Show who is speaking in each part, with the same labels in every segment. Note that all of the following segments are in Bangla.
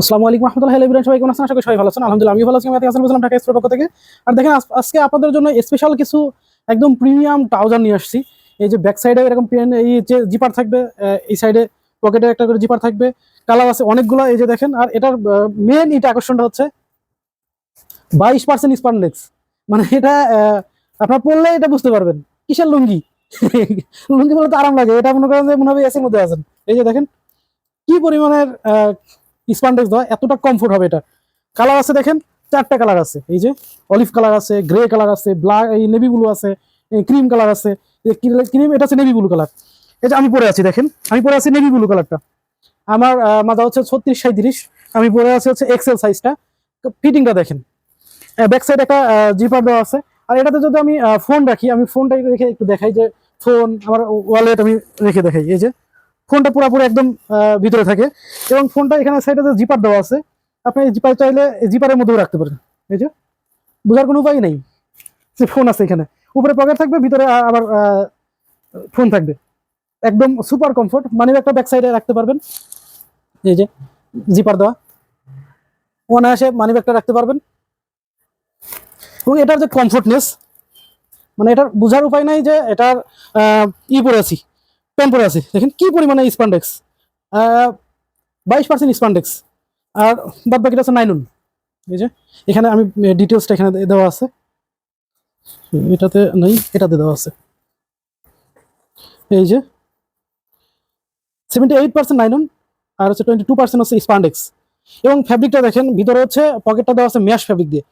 Speaker 1: আসসালামু আলাইকুম রহমতুল্লাহ ইব্রাহিম সবাই কেমন আছেন? আশা করি সবাই ভালো আছেন। আলহামদুলিল্লাহ আমি ভালো আছি। আমি ঢাকা পক্ষ থেকে। আর দেখেন আজকে আপনাদের জন্য স্পেশাল কিছু একদম প্রিমিয়াম ট্রাউজার নিয়ে আসছি। এই যে ব্যাক সাইডে এরকম এই যে জিপার থাকবে এই সাইডে পকেটে একটা করে জিপার থাকবে। কালার আছে অনেকগুলো, এই যে দেখেন। আর এটার মেন এটা আকর্ষণটা হচ্ছে বাইশ পার্সেন্ট স্পান্ডেক্স মানে এটা আপনার পড়লে এটা বুঝতে পারবেন। কিসের লুঙ্গি? লুঙ্গি বলে তো আরাম লাগে। এটা মনে করেন যে মনে হবে এসির মধ্যে আছেন। এই যে দেখেন, কি পরিমাণের স্পান্ডেক্স দেওয়া, এতটা কমফোর্ট হবে এটা। কালার আছে দেখেন, চারটা কালার আছে। এই যে অলিভ কালার আছে গ্রে কালার আছে ব্ল্যাক এই নেভি ব্লু আছে ক্রিম কালার আছে ক্রিম এটা আছে নেভি ব্লু কালার এই যে আমি পরে আছি, দেখেন, আমি পরে আছি নেভি ব্লু কালারটা আমার মাথা হচ্ছে ছত্রিশ সাঁত্রিশ আমি পরে আছি হচ্ছে এক্সেল সাইজটা ফিটিংটা দেখেন। ব্যাক সাইড একটা জিপার দেওয়া আছে। আর এটাতে যদি আমি ফোন রাখি, আমি ফোনটা রেখে একটু দেখাই যে ফোন আমার ওয়ালেট আমি রেখে দেখাই। এই যে ফোনটা পুরোপুরি একদম ভিতরে থাকে। এবং ফোনটা এখানে সাইডে যে জিপার দেওয়া আছে, আপনি এই জিপার চাইলে এই জিপারের মধ্যেও রাখতে পারেন। এই যে, বোঝার কোনো উপায় নেই যে ফোন আছে এখানে। উপরে পকেট থাকবে, ভিতরে আবার ফোন থাকবে। একদম সুপার কমফোর্ট মানি একটা ব্যাক সাইডে রাখতে পারবেন। এই যে জিপার দেওয়া। অনায়াসে মানি ব্যাগটা রাখতে পারবেন। এবং এটার যে কমফোর্টনেস মানে এটার বোঝার উপায় নাই যে এটার ই পরে আছি। প্যান্ট পরে আছি। দেখেন কি পরিমাণে স্পান্ডেক্স বাইশ পার্সেন্ট স্পান্ডেক্স আর বাদ বাকিটা আছে নাইলন এই যে, এখানে আমি ডিটেলসটা এখানে দেওয়া আছে। এটাতে নেই, এটাতে দেওয়া আছে। এই যে সেভেন্টি এইট পার্সেন্ট নাইলন আর হচ্ছে টোয়েন্টি টু পার্সেন্ট হচ্ছে স্পান্ডেক্স এবং ফ্যাব্রিকটা দেখেন, ভিতরে হচ্ছে পকেটটা দেওয়া আছে ম্যাশ ফ্যাব্রিক দিয়ে।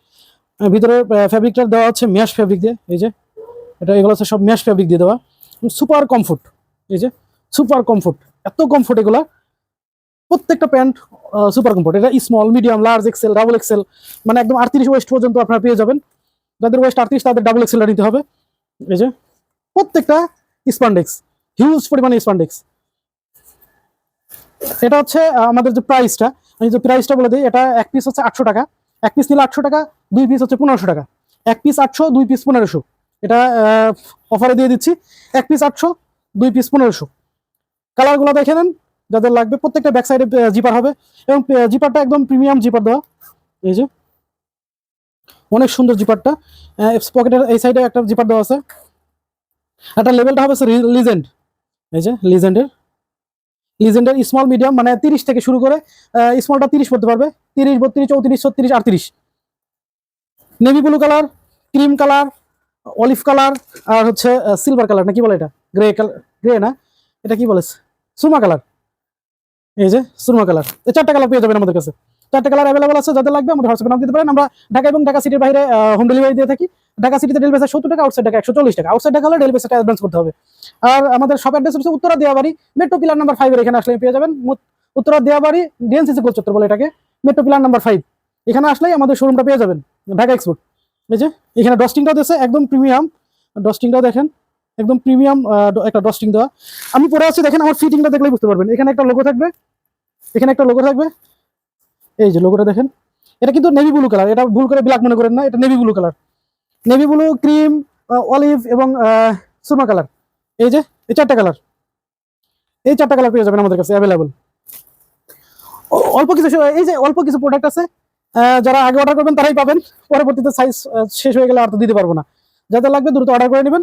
Speaker 1: ভিতরে ফ্যাব্রিকটা দেওয়া হচ্ছে ম্যাশ ফ্যাব্রিক দিয়ে। এই যে, এটা এগুলো হচ্ছে সব ম্যাশ ফ্যাব্রিক দিয়ে দেওয়া। সুপার কমফোর্ট এই যে সুপার কমফোর্ট এত কমফোর্ট এগুলা। প্রত্যেকটা প্যান্ট সুপার কমফোর্ট এটা small medium large XL double XL মানে একদম আটত্রিশ ওয়েস্ট পর্যন্ত আপনারা পেয়ে যাবেন। যাদের ওয়েস্ট আটত্রিশ, তাদের ডাবল এক্সেলটা নিতে হবে। এই যে প্রত্যেকটা স্পান্ডেক্স হিউজ পরিমাণে স্পান্ডেক্স এটা হচ্ছে আমাদের যে প্রাইসটা আমি যে প্রাইসটা বলে দিই, এটা এক পিস হচ্ছে আটশো টাকা। এক পিস নিলে আটশো টাকা, দুই পিস হচ্ছে পনেরোশো টাকা। এক পিস আটশো, দুই পিস পনেরোশো। এটা অফারে দিয়ে দিচ্ছি। এক পিস আটশো দুই পিস পনেরোশো। কালারগুলো দেখে নেন, যাদের লাগবে প্রত্যেকটা ব্যাক সাইডে জিপার হবে এবং জিপারটা একদম প্রিমিয়াম জিপার দেওয়া। এই যে, অনেক সুন্দর জিপারটা পকেটের এই সাইডে একটা জিপার দেওয়া আছে। একটা লেভেলটা হবে লিজেন্ড এই যে লিজেন্ডের লিজেন্ডের স্মল মিডিয়াম মানে তিরিশ থেকে শুরু করে স্মলটা তিরিশ পড়তে পারবে। তিরিশ, বত্রিশ, চৌত্রিশ, ছত্রিশ, আটত্রিশ। Navy blue colour cream colour olive colour আর হচ্ছে সিলভার কালার না কি বলে এটা? গ্রে কালার গ্রে না? এটা কি বলে? সুরমা কালার এই যে, সুরমা কালার এই চারটা কালার পেয়ে যাবেন আমাদের কাছে। চারটা কালার অ্যাভেলেবল আছে, যাদের লাগবে আমাদের হোয়াটসঅ্যাপে নাম দিতে পারেন। আমরা ঢাকা এবং ঢাকা সিটির বাইরে হোম ডেলিভারি দিয়ে থাকি। ঢাকা সিটিতে ডেলিভারি সত্তর টাকা আউটসাইড টাকা একশো চল্লিশ টাকা। আউটসাইড টাকা হলে ডেলিভারি অ্যাডভান্স করতে হবে। আর আমাদের শপ অ্যাড্রেস হচ্ছে Uttara Diabari metro pillar number ফাইভের এখানে আসলে পেয়ে যাবেন। উত্তরা দেওয়াবাড়ি ডিএনসিসি গোলচত্বর বলে এটাকে। মেট্রো পিলার নাম্বার ফাইভ এখানে আসলেই আমাদের শোরুমটা পেয়ে যাবেন। ঢাকা এক্সপোর্ট এই যে, এখানে ডস্টিংটাও দিয়েছে, একদম প্রিমিয়াম ডস্টিংটাও দেখেন। একদম প্রিমিয়াম একটা ডস্টিং দেওয়া। আমি পরে আছি, দেখেন আমার ফিটিংটা দেখলেই বুঝতে পারবেন। এখানে একটা লোগো থাকবে। এখানে একটা লোগো থাকবে। এই যে লোগোটা দেখেন। এটা কিন্তু নেভি ব্লু কালার এটা ভুল করে ব্ল্যাক মনে করেন না, এটা navy blue colour navy blue cream olive এবং সুরমা কালার এই যে, এই চারটা কালার এই চারটা কালার পেয়ে যাবেন আমাদের কাছে অ্যাভেলেবল অল্প কিছু এই যে অল্প কিছু প্রোডাক্ট আছে যারা আগে অর্ডার করবেন, তারাই পাবেন। পরবর্তীতে সাইজ শেষ হয়ে গেলে আর তো দিতে পারব না। যাদের লাগবে দ্রুত অর্ডার করে নেবেন।